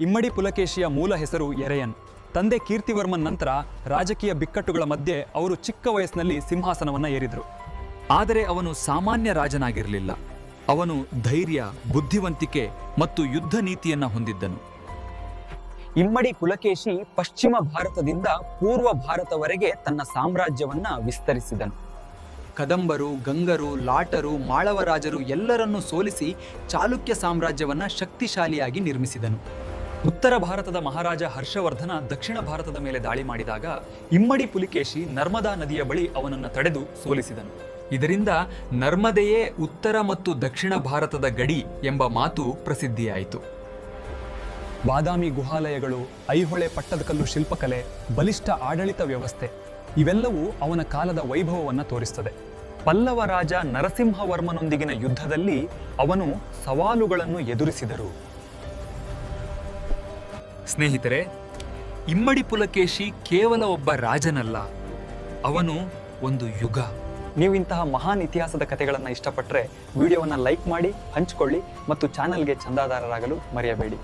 ಇಮ್ಮಡಿ ಪುಲಕೇಶಿಯ ಮೂಲ ಹೆಸರು ಎರೆಯನ್. ತಂದೆ ಕೀರ್ತಿವರ್ಮನ್ ನಂತರ ರಾಜಕೀಯ ಬಿಕ್ಕಟ್ಟುಗಳ ಮಧ್ಯೆ ಅವರು ಚಿಕ್ಕ ವಯಸ್ಸಿನಲ್ಲಿ ಸಿಂಹಾಸನವನ್ನ ಏರಿದರು. ಆದರೆ ಅವನು ಸಾಮಾನ್ಯ ರಾಜನಾಗಿರಲಿಲ್ಲ. ಅವನು ಧೈರ್ಯ, ಬುದ್ಧಿವಂತಿಕೆ ಮತ್ತು ಯುದ್ಧ ನೀತಿಯನ್ನ ಹೊಂದಿದ್ದನು. ಇಮ್ಮಡಿ ಪುಲಕೇಶಿ ಪಶ್ಚಿಮ ಭಾರತದಿಂದ ಪೂರ್ವ ಭಾರತವರೆಗೆ ತನ್ನ ಸಾಮ್ರಾಜ್ಯವನ್ನ ವಿಸ್ತರಿಸಿದನು. ಕದಂಬರು, ಗಂಗರು, ಲಾಟರು, ಮಾಳವರಾಜರು ಎಲ್ಲರನ್ನೂ ಸೋಲಿಸಿ ಚಾಲುಕ್ಯ ಸಾಮ್ರಾಜ್ಯವನ್ನ ಶಕ್ತಿಶಾಲಿಯಾಗಿ ನಿರ್ಮಿಸಿದನು. ಉತ್ತರ ಭಾರತದ ಮಹಾರಾಜ ಹರ್ಷವರ್ಧನ ದಕ್ಷಿಣ ಭಾರತದ ಮೇಲೆ ದಾಳಿ ಮಾಡಿದಾಗ ಇಮ್ಮಡಿ ಪುಲಿಕೇಶಿ ನರ್ಮದಾ ನದಿಯ ಬಳಿ ಅವನನ್ನು ತಡೆದು ಸೋಲಿಸಿದನು. ಇದರಿಂದ ನರ್ಮದೆಯೇ ಉತ್ತರ ಮತ್ತು ದಕ್ಷಿಣ ಭಾರತದ ಗಡಿ ಎಂಬ ಮಾತು ಪ್ರಸಿದ್ಧಿಯಾಯಿತು. ಬಾದಾಮಿ ಗುಹಾಲಯಗಳು, ಐಹೊಳೆ ಪಟ್ಟದಕಲ್ಲು ಶಿಲ್ಪಕಲೆ, ಬಲಿಷ್ಠ ಆಡಳಿತ ವ್ಯವಸ್ಥೆ, ಇವೆಲ್ಲವೂ ಅವನ ಕಾಲದ ವೈಭವವನ್ನು ತೋರಿಸ್ತದೆ. ಪಲ್ಲವ ರಾಜ ನರಸಿಂಹವರ್ಮನೊಂದಿಗಿನ ಯುದ್ಧದಲ್ಲಿ ಅವನು ಸವಾಲುಗಳನ್ನು ಎದುರಿಸಿದರು. ಸ್ನೇಹಿತರೆ, ಇಮ್ಮಡಿ ಪುಲಕೇಶಿ ಕೇವಲ ಒಬ್ಬ ರಾಜನಲ್ಲ, ಅವನು ಒಂದು ಯುಗ. ನೀವು ಇಂತಹ ಮಹಾನ್ ಇತಿಹಾಸದ ಕಥೆಗಳನ್ನು ಇಷ್ಟಪಟ್ಟರೆ ವಿಡಿಯೋವನ್ನು ಲೈಕ್ ಮಾಡಿ, ಹಂಚಿಕೊಳ್ಳಿ ಮತ್ತು ಚಾನಲ್ಗೆ ಚಂದಾದಾರರಾಗಲು ಮರೆಯಬೇಡಿ.